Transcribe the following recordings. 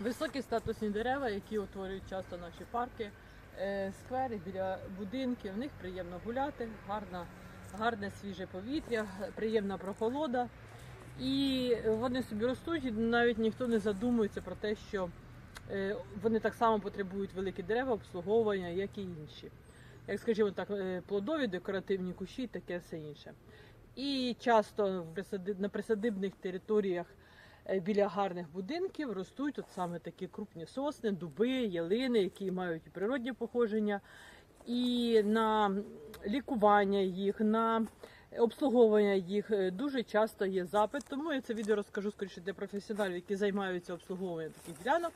Високі статусні дерева, які утворюють часто наші парки, е, сквери біля будинків. В них приємно гуляти, гарна, гарне свіже повітря, приємна прохолода. І вони собі ростуть, і навіть ніхто не задумується про те, що е, вони так само потребують великі дерева, обслуговування, як і інші. Як скажімо так, е, плодові, декоративні кущі, таке все інше. І часто на присадибних територіях біля гарних будинків ростуть от саме такі крупні сосни, дуби, ялини, які мають природні походження, і на лікування їх, на обслуговування їх е, дуже часто є запит. Тому я це відео розкажу скоріше для професіоналів, які займаються обслуговуванням таких ділянок.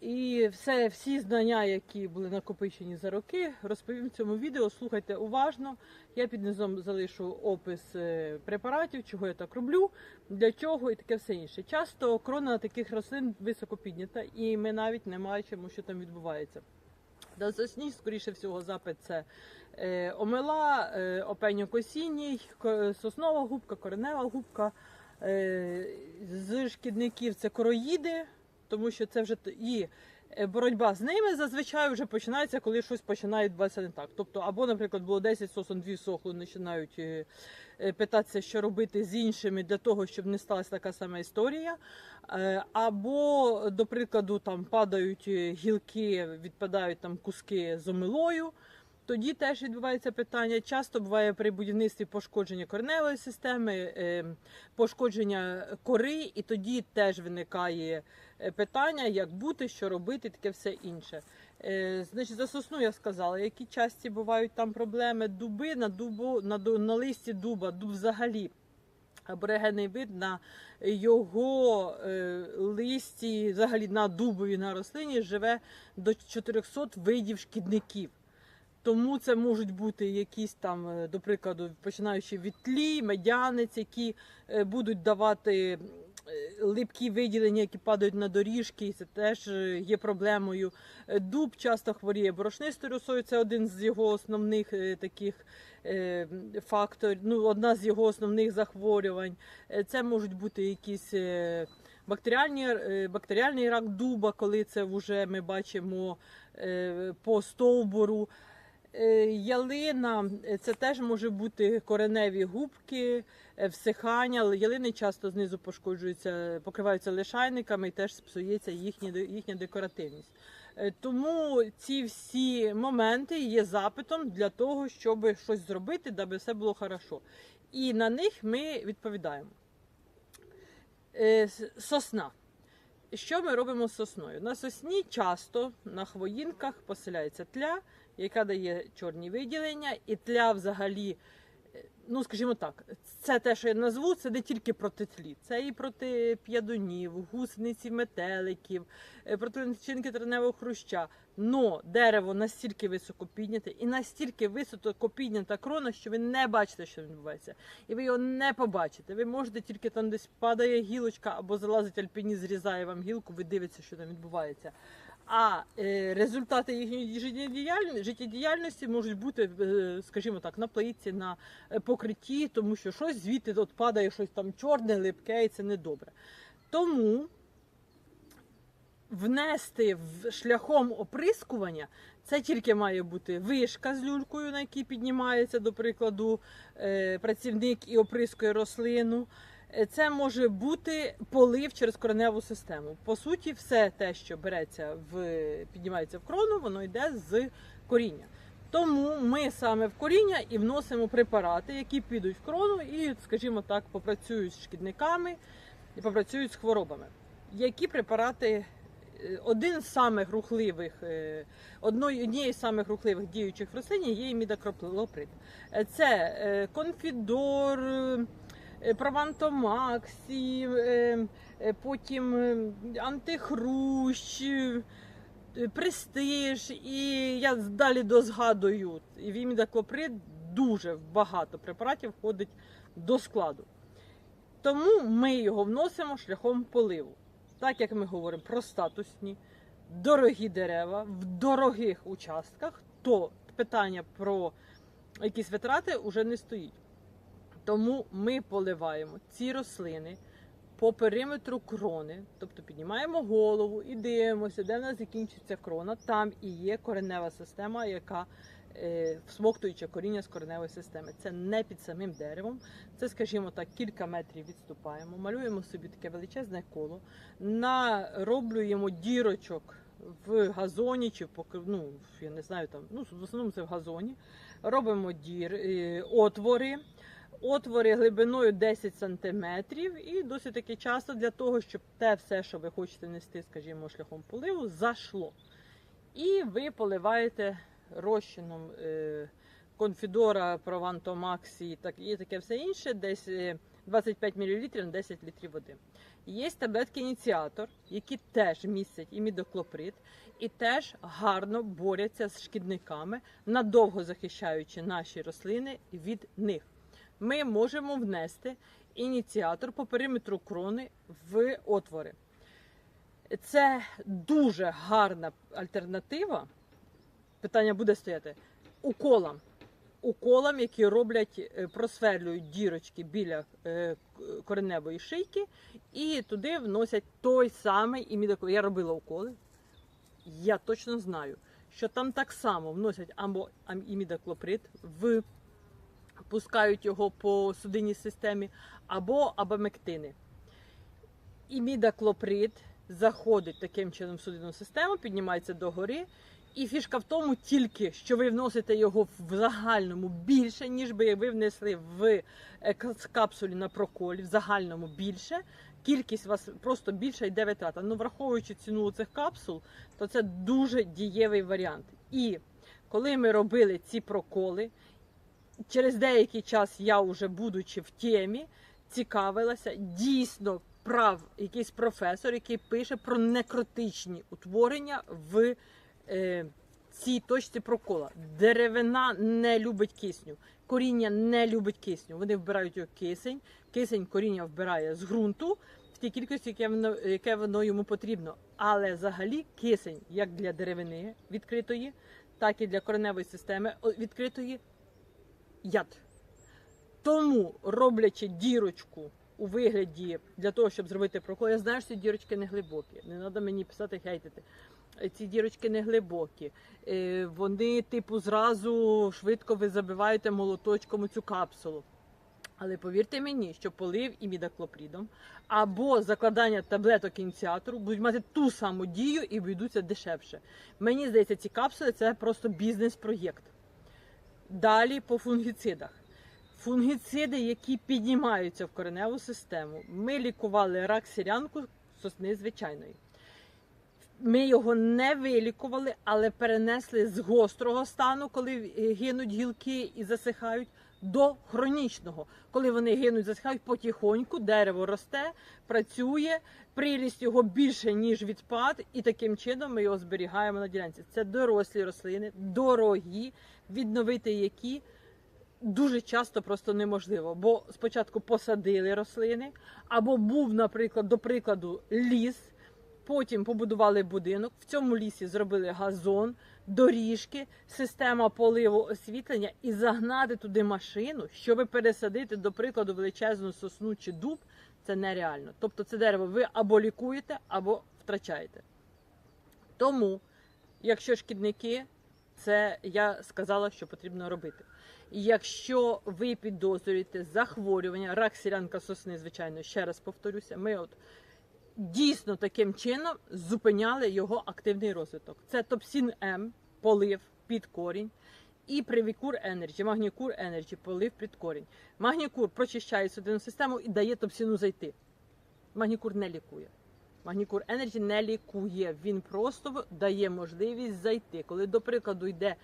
І все, всі знання, які були накопичені за роки, розповім в цьому відео. Слухайте уважно. Я під низом залишу опис е, препаратів, чого я так роблю, для чого і таке все інше. Часто крона таких рослин високо піднята, і ми навіть не бачимо, що там відбувається. На сосні, скоріше всього, запит це е, омела, е, опеньок осінній, соснова губка, коренева губка. З шкідників це короїди, тому що це вже і е, боротьба з ними зазвичай вже починається, коли щось починає відбуватися не так. Тобто, або, наприклад, було 10 сосон, 2 сохли, починають е, е, питатися, що робити з іншими для того, щоб не сталася така сама історія. Або, до прикладу, там падають гілки, відпадають там куски з омилою. Тоді теж відбувається питання. Часто буває при будівництві пошкодження кореневої системи, е, пошкодження кори, і тоді теж виникає питання, як бути, що робити, таке все інше. Е, Значить, за сосну я сказала, які часті бувають там проблеми. Дуби на дубу на, на листі дуба, дуб взагалі. Аборигенний вид на його е, листі, взагалі на дубові на рослині живе до 400 видів шкідників. Тому це можуть бути якісь там, е, до прикладу, починаючи від тлі, медянець, які е, будуть давати е, липкі виділення, які падають на доріжки, це теж е, є проблемою. Е, Дуб часто хворіє борошнистою росою, це один з його основних е, таких е, факторів, ну, одна з його основних захворювань. Е, Це можуть бути якісь е, бактеріальні, е, бактеріальний рак дуба, коли це вже ми бачимо е, по стовбуру. Е, Ялина е, це теж може бути кореневі губки, е, всихання. Ялини часто знизу пошкоджуються, покриваються лишайниками і теж псується їхня, їхня декоративність. Тому ці всі моменти є запитом для того, щоб щось зробити, даби все було хорошо. І на них ми відповідаємо. Сосна. Що ми робимо з сосною? На сосні часто на хвоїнках поселяється тля, яка дає чорні виділення, і тля взагалі, ну скажімо так, це те, що я назву, це не тільки проти тлі, це і проти п'ядунів, гусениці, метеликів, е, проти личинки треневого хруща. Но дерево настільки високо підняте і настільки високо піднята крона, що ви не бачите, що відбувається. І ви його не побачите. Ви можете тільки там десь падає гілочка або залазить альпініст, зрізає вам гілку, ви дивитеся, що там відбувається. А е, результати їхньої життєдіяльності, можуть бути, е, скажімо так, на плитці, на е, покритті, тому що щось звідти от падає, щось там чорне, липке, і це недобре. Тому внести в шляхом оприскування це тільки має бути вишка з люлькою, на якій піднімається, до прикладу, працівник і оприскує рослину. Це може бути полив через кореневу систему. По суті, все те, що береться в піднімається в крону, воно йде з коріння. Тому ми саме в коріння і вносимо препарати, які підуть в крону і, скажімо так, попрацюють з шкідниками і попрацюють з хворобами. Які препарати? Е, Один з самих рухливих, е, однією з самих рухливих діючих в рослині є імідакроплоприд. Це е, конфідор, Провантомаксі, е, е, потім е, антихрущ, е, престиж, і я далі дозгадую. І вімідаклоприд дуже багато препаратів входить до складу. Тому ми його вносимо шляхом поливу. Так як ми говоримо про статусні, дорогі дерева в дорогих участках, то питання про якісь витрати вже не стоїть. Тому ми поливаємо ці рослини по периметру крони, тобто піднімаємо голову і дивимося, де в нас закінчиться крона. Там і є коренева система, яка е, всмоктуюче коріння з кореневої системи. Це не під самим деревом. Це, скажімо так, кілька метрів відступаємо, малюємо собі таке величезне коло, нароблюємо дірочок в газоні чи ну, я не знаю там, ну в основному це в газоні. Робимо дір, е, отвори. Отвори глибиною 10 см і досить таки часто для того, щоб те все, що ви хочете нести, скажімо, шляхом поливу, зашло. І ви поливаєте розчином е, конфідора, Прованто Максі і так, і таке все інше, десь е, 25 мл на 10 літрів води. Є таблетки ініціатор, які теж містять імідоклоприд і теж гарно борються з шкідниками, надовго захищаючи наші рослини від них. Ми можемо внести ініціатор по периметру крони в отвори. Це дуже гарна альтернатива. Питання буде стояти уколам. Уколам, які роблять, е, просверлюють дірочки біля е, кореневої шийки, і туди вносять той самий імідоклоприд. Я робила уколи. Я точно знаю, що там так само вносять або імідоклоприд в пускають його по судинній системі, або абамектини. Імідаклоприд заходить таким чином в судинну систему, піднімається догори. І фішка в тому тільки, що ви вносите його в загальному більше, ніж би ви внесли в капсулі на проколі, в загальному більше. Кількість у вас просто більша йде витрата. Ну, враховуючи ціну цих капсул, то це дуже дієвий варіант. І коли ми робили ці проколи, через деякий час я вже будучи в темі, цікавилася дійсно прав якийсь професор, який пише про некротичні утворення в е, цій точці прокола. Деревина не любить кисню, коріння не любить кисню. Вони вбирають його кисень, кисень коріння вбирає з ґрунту в тій кількості, яке воно, яке воно йому потрібно. Але взагалі кисень, як для деревини відкритої, так і для кореневої системи відкритої яд. Тому, роблячи дірочку у вигляді для того, щоб зробити прокол, я знаю, що ці дірочки не глибокі. Не треба мені писати хейтити. Ці дірочки не глибокі. Е, Вони, типу, зразу швидко ви забиваєте молоточком цю капсулу. Але повірте мені, що полив імідаклопридом або закладання таблеток ініціатору будуть мати ту саму дію і обійдуться дешевше. Мені здається, ці капсули це просто бізнес-проєкт. Далі по фунгіцидах. Фунгіциди, які піднімаються в кореневу систему. Ми лікували рак сірянку сосни звичайної. Ми його не вилікували, але перенесли з гострого стану, коли гинуть гілки і засихають, до хронічного. Коли вони гинуть, засихають потихоньку, дерево росте, працює, приріст його більше, ніж відпад, і таким чином ми його зберігаємо на ділянці. Це дорослі рослини, дорогі, відновити які дуже часто просто неможливо. Бо спочатку посадили рослини, або був, наприклад, до прикладу, ліс. Потім побудували будинок, в цьому лісі зробили газон, доріжки, система поливу освітлення і загнати туди машину, щоб пересадити, до прикладу, величезну сосну чи дуб, це нереально. Тобто це дерево ви або лікуєте, або втрачаєте. Тому, якщо шкідники, це я сказала, що потрібно робити. Якщо ви підозрюєте захворювання, рак сірянка сосни, звичайно, ще раз повторюся, ми от дійсно таким чином зупиняли його активний розвиток. Це Топсін М, полив під корінь, і Привікур Енерджі, Магнікур Енерджі, полив під корінь. Магнікур прочищає судинну систему і дає топсіну зайти. Магнікур не лікує. Магнікур Енерджі не лікує. Він просто дає можливість зайти. Коли, до прикладу, йде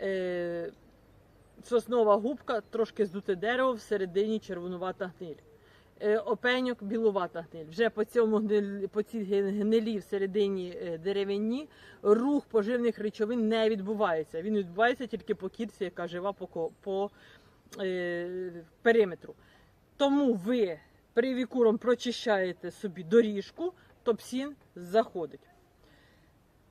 е, соснова губка, трошки здуте дерево, всередині червонувата гниль. Е, опеньок білувата гниль. Вже по цьому по цій гнилі всередині е, деревині рух поживних речовин не відбувається. Він відбувається тільки по кірці, яка жива по, по е, периметру. Тому ви привікуром прочищаєте собі доріжку, топсін заходить.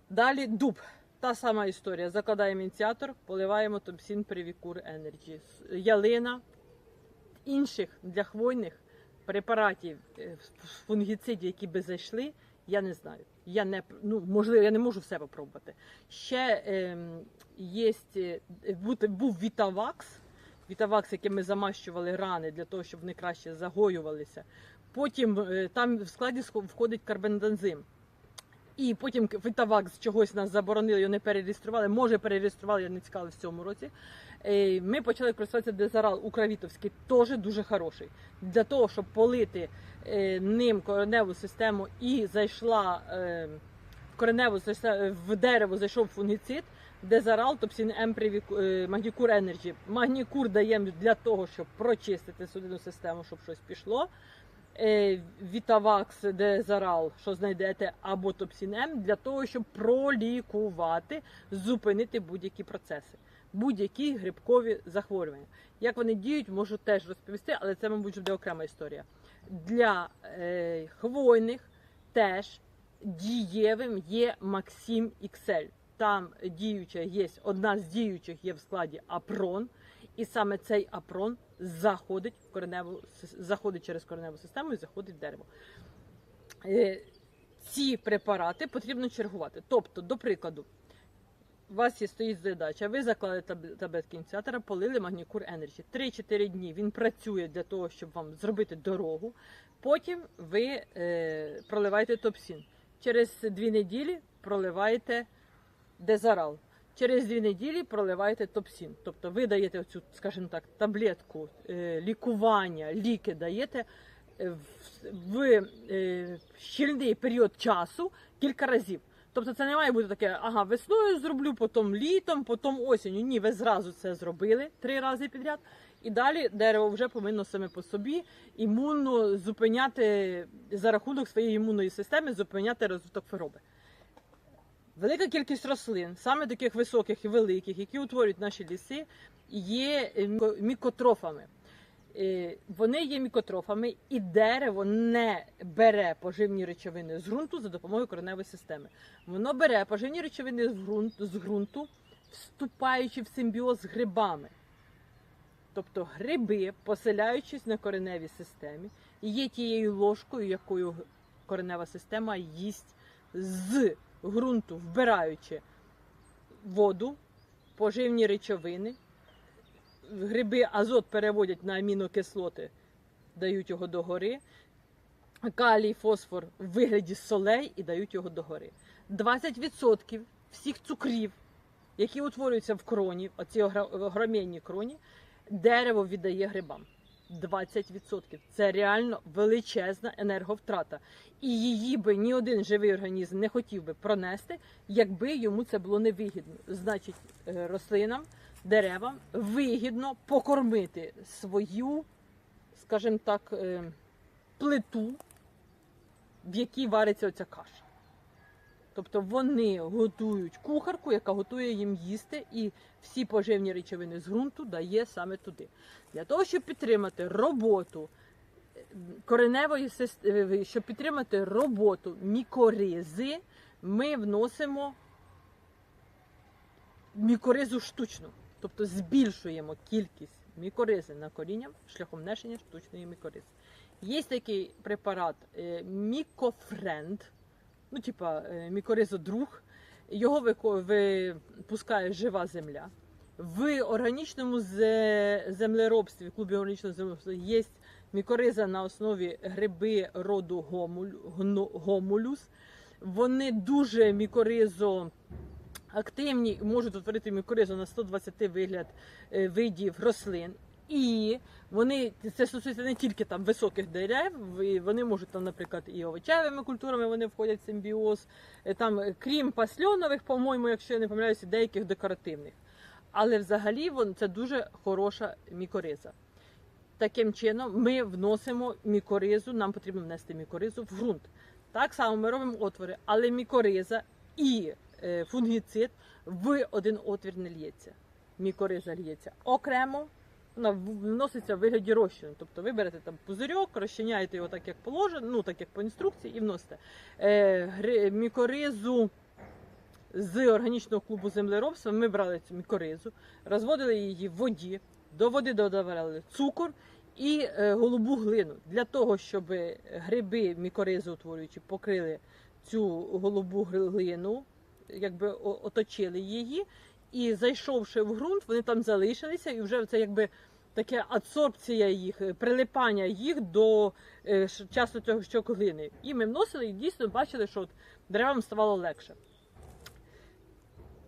Далі дуб. Та сама історія. Закладаємо ініціатор, поливаємо топсін привікур енерджі. Ялина інших для хвойних препаратів е, фунгіцидів, які би зайшли, я не знаю. Я не ну можливо, я не можу все попробувати. Ще е, є був Вітавакс. Вітавакс, яким ми замащували рани для того, щоб вони краще загоювалися. Потім е, там в складі входить карбендензим. І потім к- Вітавакс чогось нас заборонили, його не перереєстрували. Може, перереєстрували, я не цікавила в цьому році. Е, Ми почали користуватися дезарал Укравітовський, теж дуже хороший. Для того, щоб полити е, ним кореневу систему і зайшла е, в кореневу систему, в дерево зайшов фунгіцид, дезарал, топсін М е, Магнікур Енерджі. Магнікур даємо для того, щоб прочистити судинну систему, щоб щось пішло. Е, Вітавакс, дезарал, що знайдете, або топсін М, для того, щоб пролікувати, зупинити будь-які процеси, будь-які грибкові захворювання. Як вони діють, можу теж розповісти, але це, мабуть, буде окрема історія. Для е, хвойних теж дієвим є Максим XL. Там діюча є одна з діючих є в складі Апрон, і саме цей апрон заходить в кореневу заходить через кореневу систему і заходить в дерево. Е, Ці препарати потрібно чергувати. Тобто, до прикладу, у вас є стоїть задача, ви заклали таб- таблетки ініціатора, полили Магнікур Energy. 3-4 дні він працює для того, щоб вам зробити дорогу. Потім ви е, проливаєте топсін. Через 2 неділі проливаєте дезарал. Через дві неділі проливаєте топсін. Тобто ви даєте цю, скажімо так, таблетку е, лікування, ліки даєте е, в, в е, щільний період часу кілька разів. Тобто це не має бути таке, ага, весною зроблю, потім літом, потім осінню. Ні, ви зразу це зробили три рази підряд. І далі дерево вже повинно саме по собі імунно зупиняти за рахунок своєї імунної системи, зупиняти розвиток хвороби. Велика кількість рослин, саме таких високих і великих, які утворюють наші ліси, є е, мікотрофами. Е, Вони є мікотрофами, і дерево не бере поживні речовини з ґрунту за допомогою кореневої системи. Воно бере поживні речовини з ґрунту, вступаючи в симбіоз з грибами. Тобто гриби, поселяючись на кореневій системі, є тією ложкою, якою коренева система їсть з ґрунту, вбираючи воду, поживні речовини. Гриби азот переводять на амінокислоти, дають його догори. Калій, фосфор в вигляді солей і дають його догори. 20% всіх цукрів, які утворюються в кроні, оці огроменні кроні, дерево віддає грибам. 20%. Це реально величезна енерговтрата. І її би ні один живий організм не хотів би пронести, якби йому це було невигідно. Значить, е, рослинам, деревам вигідно покормити свою, скажімо так, е, плиту, в якій вариться оця каша. Тобто вони готують кухарку, яка готує їм їсти, і всі поживні речовини з ґрунту дає саме туди. Для того, щоб підтримати роботу е, кореневої системи, щоб підтримати роботу мікоризи, ми вносимо мікоризу штучну. Тобто збільшуємо кількість мікоризи на коріння шляхом внесення штучної мікоризи. Є такий препарат е, Мікофренд, ну, типа е, мікоризодруг. Його випускає жива земля. В органічному зе- землеробстві, в клубі органічного землеробства є мікориза на основі гриби роду гомулюс. Вони дуже мікоризо активні, можуть утворити мікоризу на 120 вигляд е, видів рослин. І вони це стосується не тільки там високих дерев, вони можуть там, наприклад, і овочевими культурами вони входять в симбіоз, е, там, е, крім пасльонових, по-моєму, якщо я не помиляюся, деяких декоративних. Але взагалі вон, це дуже хороша мікориза. Таким чином, ми вносимо мікоризу, нам потрібно внести мікоризу в ґрунт. Так само ми робимо отвори, але мікориза і е, фунгіцид в один отвір не лється. Мікориза лється окремо, вона вноситься в вигляді розчину. Тобто ви берете там пузирьок, розчиняєте його так, як положено, ну так як по інструкції, і вносите. Е, мікоризу з органічного клубу землеробства ми брали цю мікоризу, розводили її в воді, до води додавали цукор і е, голубу глину для того, щоб гриби мікоризоутворюючі покрили цю голубу глину, якби оточили її, і зайшовши в ґрунт, вони там залишилися, і вже це якби таке адсорбція їх, е, прилипання їх до часу ш- часто цього щок. І ми вносили і дійсно бачили, що от деревам ставало легше.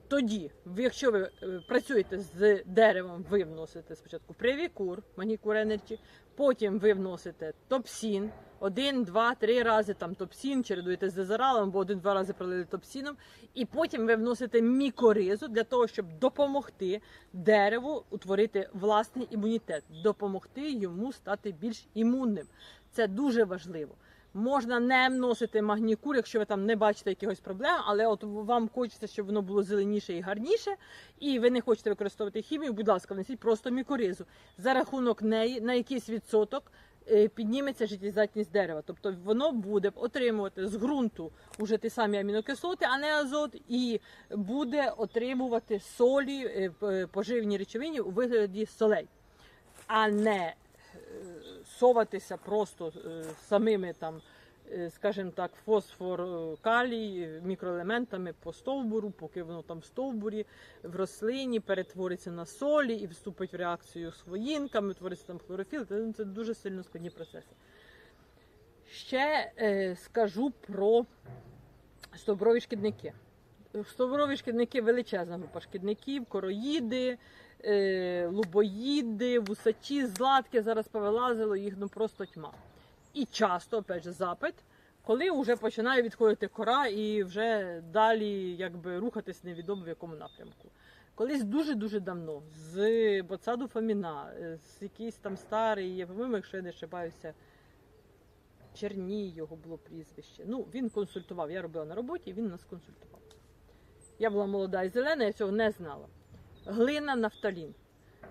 Тоді, якщо ви е, працюєте з деревом, ви вносите спочатку привікур, манікур Energy, потім ви вносите топсін, один, два, три рази там топсін, чередуєте з дезералом, або один-два рази пролили топсіном, і потім ви вносите мікоризу для того, щоб допомогти дереву утворити власний імунітет, допомогти йому стати більш імунним. Це дуже важливо. Можна не вносити магнікур, якщо ви там не бачите якихось проблем, але от вам хочеться, щоб воно було зеленіше і гарніше, і ви не хочете використовувати хімію, будь ласка, внесіть просто мікоризу. За рахунок неї на якийсь відсоток е, підніметься життєздатність дерева. Тобто воно буде отримувати з ґрунту уже ті самі амінокислоти, а не азот, і буде отримувати солі, е, поживні речовини у вигляді солей, а не е, соватися просто е, самими там, е, скажімо так, фосфор, е, калій, мікроелементами по стовбуру, поки воно там в стовбурі, в рослині перетвориться на солі і вступить в реакцію з хвоїнками, твориться там хлорофіл. Це, це дуже сильно складні процеси. Ще е, скажу про стовброві шкідники. Стовброві шкідники величезна група шкідників, короїди, лубоїди, вусачі, златки зараз повилазило, їх ну просто тьма. І часто, опять же, запит, коли вже починає відходити кора і вже далі якби рухатись невідомо в якому напрямку. Колись дуже-дуже давно з Боцаду Фоміна, е, з якийсь там старий, я по-моєму, якщо я не ошибаюся, Черній його було прізвище. Ну, він консультував. Я робила на роботі, він нас консультував. Я була молода і зелена, я цього не знала. Глина нафталін.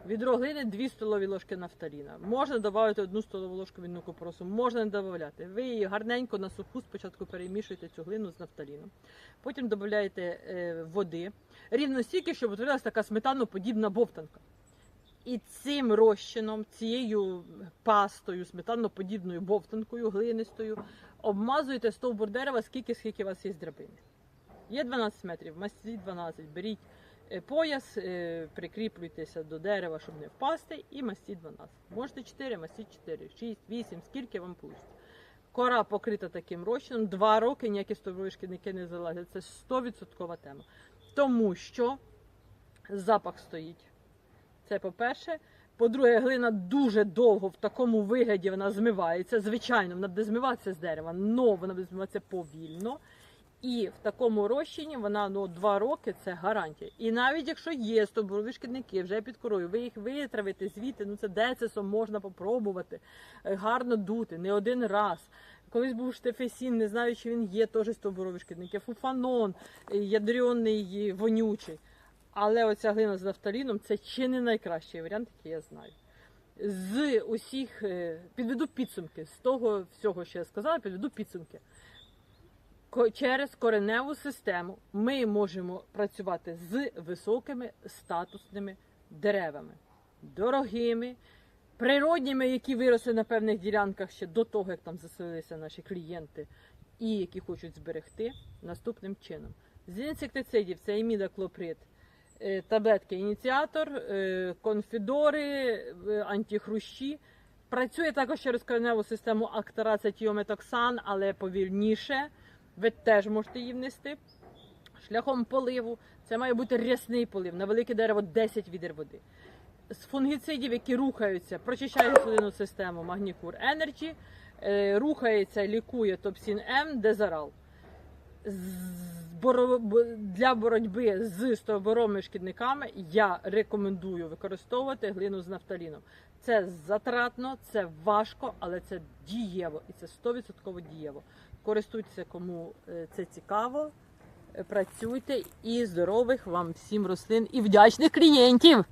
Відро глини 2 столові ложки нафталіна. Можна додати одну столову ложку вінну купоросу, можна не додати. Ви її гарненько на суху спочатку перемішуєте цю глину з нафталіном. Потім додаєте е, води. Рівно стільки, щоб утворилася така сметаноподібна бовтанка. І цим розчином, цією пастою, сметаноподібною бовтанкою, глинистою, обмазуєте стовбур дерева скільки, скільки у вас є драбини. Є 12 метрів, мастіть 12, беріть пояс, е, прикріплюйтеся до дерева, щоб не впасти, і мастіть 12. Можете 4, мастіть 4, 6, 8, скільки вам пустить. Кора покрита таким розчином, 2 роки ніякі стовбурові шкідники не залазять. Це 100% тема. Тому що запах стоїть. Це по-перше. По-друге, глина дуже довго в такому вигляді вона змивається. Звичайно, вона буде змиватися з дерева, але вона буде змиватися повільно. І в такому розчині вона ну, два роки це гарантія. І навіть якщо є стовбурові шкідники вже під корою, ви їх витравите звідти, ну це децесом можна попробувати, е, гарно дути, не один раз. Колись був штефесін, не знаю, чи він є теж стовбурові шкідники, фуфанон, е, ядрений, вонючий. Але оця глина з нафталіном це чи не найкращий варіант, який я знаю. З усіх е, підведу підсумки. З того всього, що я сказала, підведу підсумки. Через кореневу систему ми можемо працювати з високими статусними деревами, дорогими, природніми, які виросли на певних ділянках ще до того, як там заселилися наші клієнти, і які хочуть зберегти наступним чином. З інсектицидів це імідаклоприд, е, таблетки ініціатор, е, конфідори, е, антихрущі. Працює також через кореневу систему актора, це тіометоксан, але повільніше. Ви теж можете її внести. Шляхом поливу. Це має бути рясний полив. На велике дерево 10 відер води. З фунгіцидів, які рухаються, прочищає судинну систему Магнікур Energy, е, рухається, лікує Топсін М, Дезарал. Для боротьби з стовборовими шкідниками я рекомендую використовувати глину з нафталіном. Це затратно, це важко, але це дієво і це 100% дієво. Користуйтеся, кому е, це цікаво. Е, Працюйте і здорових вам всім рослин і вдячних клієнтів!